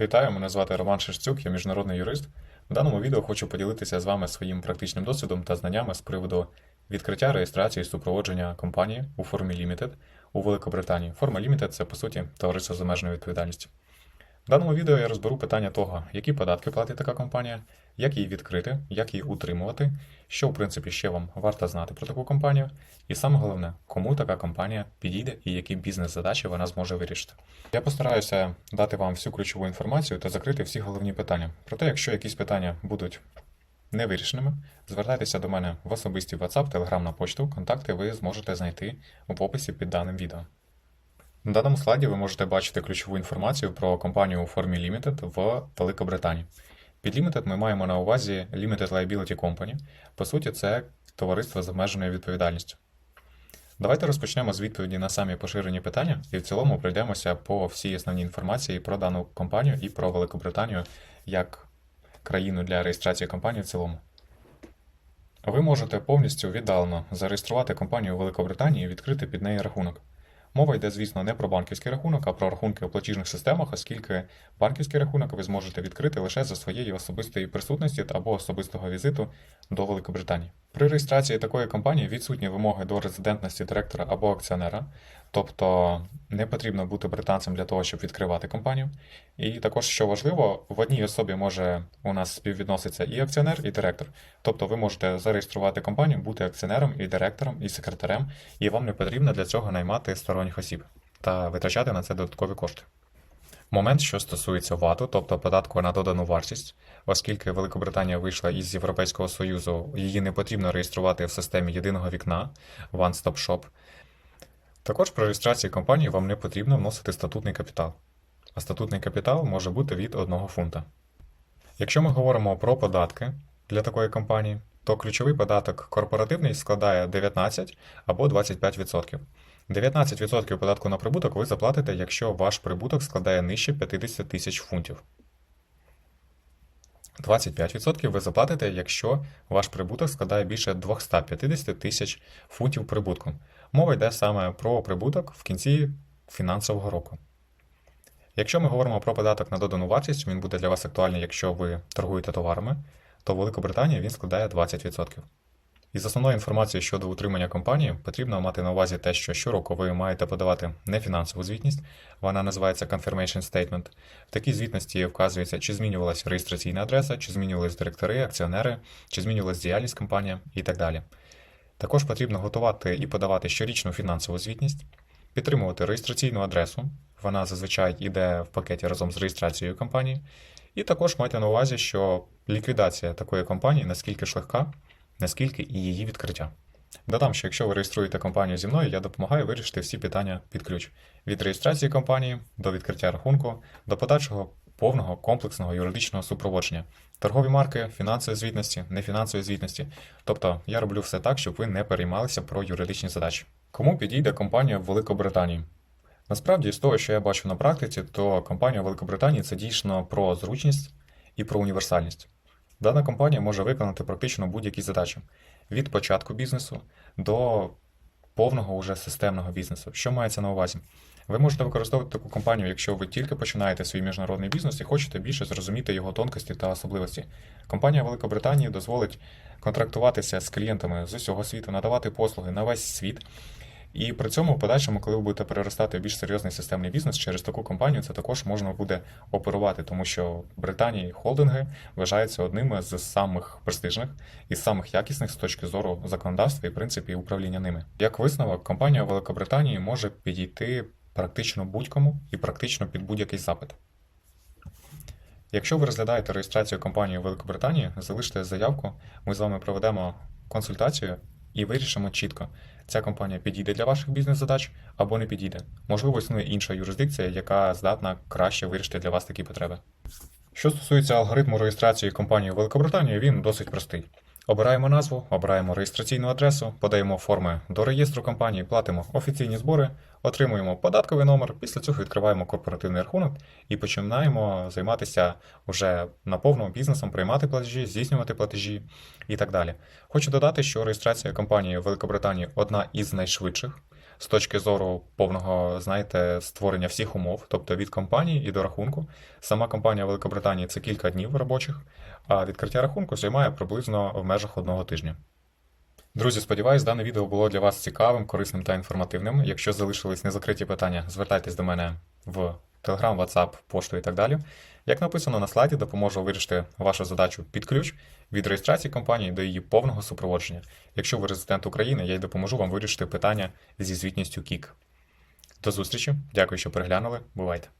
Вітаю, мене звати Роман Шерстюк, я міжнародний юрист. В даному відео хочу поділитися з вами своїм практичним досвідом та знаннями з приводу відкриття реєстрації супроводження компанії у формі Limited у Великобританії. Форма Limited – це по суті товариство з обмеженою відповідальністю. В даному відео я розберу питання того, які податки платить така компанія, як її відкрити, як її утримувати, що в принципі ще вам варто знати про таку компанію, і саме головне, кому така компанія підійде і які бізнес-задачі вона зможе вирішити. Я постараюся дати вам всю ключову інформацію та закрити всі головні питання. Проте, якщо якісь питання будуть невирішеними, звертайтеся до мене в особисті WhatsApp, Telegram на почту. Контакти ви зможете знайти в описі під даним відео. На даному слайді ви можете бачити ключову інформацію про компанію у формі Limited в Великобританії. Під Limited ми маємо на увазі Limited Liability Company. По суті, це товариство з обмеженою відповідальністю. Давайте розпочнемо з відповіді на самі поширені питання і в цілому пройдемося по всій основній інформації про дану компанію і про Великобританію як країну для реєстрації компанії в цілому. Ви можете повністю віддалено зареєструвати компанію у Великобританії і відкрити під неї рахунок. Мова йде, звісно, не про банківський рахунок, а про рахунки у платіжних системах, оскільки банківський рахунок ви зможете відкрити лише за своєї особистої присутності або особистого візиту до Великобританії. При реєстрації такої компанії відсутні вимоги до резидентності директора або акціонера, тобто не потрібно бути британцем для того, щоб відкривати компанію. І також, що важливо, в одній особі може у нас співвідноситься і акціонер, і директор. Тобто ви можете зареєструвати компанію, бути акціонером, і директором, і секретарем, і вам не потрібно для цього наймати сторонніх осіб та витрачати на це додаткові кошти. Момент, що стосується ВАТу, тобто податку на додану вартість, оскільки Великобританія вийшла із Європейського Союзу, її не потрібно реєструвати в системі єдиного вікна One Stop Shop. Також при реєстрації компанії вам не потрібно вносити статутний капітал, а статутний капітал може бути від 1 фунта. Якщо ми говоримо про податки для такої компанії, то ключовий податок корпоративний складає 19 або 25%. 19% податку на прибуток ви заплатите, якщо ваш прибуток складає нижче 50 тисяч фунтів. 25% ви заплатите, якщо ваш прибуток складає більше 250 тисяч фунтів прибутку. Мова йде саме про прибуток в кінці фінансового року. Якщо ми говоримо про податок на додану вартість, він буде для вас актуальний, якщо ви торгуєте товарами, то в Великобританії він складає 20%. Із основною інформацією щодо утримання компанії потрібно мати на увазі те, що щороку ви маєте подавати нефінансову звітність, вона називається Confirmation Statement. В такій звітності вказується, чи змінювалася реєстраційна адреса, чи змінювалися директори, акціонери, чи змінювалася діяльність компанії і так далі. Також потрібно готувати і подавати щорічну фінансову звітність, підтримувати реєстраційну адресу, вона зазвичай йде в пакеті разом з реєстрацією компанії, і також майте на увазі, що ліквідація такої компанії наскільки ж легка, наскільки і її відкриття. Додам, що якщо ви реєструєте компанію зі мною, я допомагаю вирішити всі питання під ключ: від реєстрації компанії до відкриття рахунку, до подальшого повного комплексного юридичного супроводження, торгові марки, фінансові звітності, нефінансові звітності. Тобто я роблю все так, щоб ви не переймалися про юридичні задачі. Кому підійде компанія в Великобританії? Насправді, з того, що я бачу на практиці, то компанія в Великобританії це дійсно про зручність і про універсальність. Дана компанія може виконати практично будь-які задачі від початку бізнесу до повного уже системного бізнесу. Що мається на увазі? Ви можете використовувати таку компанію, якщо ви тільки починаєте свій міжнародний бізнес і хочете більше зрозуміти його тонкості та особливості. Компанія Великобританії дозволить контрактуватися з клієнтами з усього світу, надавати послуги на весь світ. І при цьому, в подальшому, коли ви будете переростати в більш серйозний системний бізнес через таку компанію, це також можна буде оперувати, тому що Британії холдинги вважаються одними з самих престижних і самих якісних з точки зору законодавства і принципів управління ними. Як висновок, компанія Великобританії може підійти практично будь-кому і практично під будь-який запит. Якщо ви розглядаєте реєстрацію компанії Великобританії, залиште заявку, ми з вами проведемо консультацію і вирішимо чітко, ця компанія підійде для ваших бізнес-задач або не підійде. Можливо, існує інша юрисдикція, яка здатна краще вирішити для вас такі потреби. Що стосується алгоритму реєстрації компанії в Великобританії, він досить простий. Обираємо назву, обираємо реєстраційну адресу, подаємо форми до реєстру компанії, платимо офіційні збори, отримуємо податковий номер, після цього відкриваємо корпоративний рахунок і починаємо займатися вже наповно бізнесом, приймати платежі, здійснювати платежі і так далі. Хочу додати, що реєстрація компанії в Великобританії одна із найшвидших. З точки зору повного, знаєте, створення всіх умов, тобто від компанії і до рахунку. Сама компанія Великобританії це кілька днів робочих, а відкриття рахунку займає приблизно в межах одного тижня. Друзі, сподіваюсь, дане відео було для вас цікавим, корисним та інформативним. Якщо залишились незакриті питання, звертайтесь до мене в Telegram, WhatsApp, пошту і так далі. Як написано на слайді, допоможу вирішити вашу задачу під ключ від реєстрації компанії до її повного супроводження. Якщо ви резидент України, я й допоможу вам вирішити питання зі звітністю КІК. До зустрічі, дякую, що переглянули. Бувайте!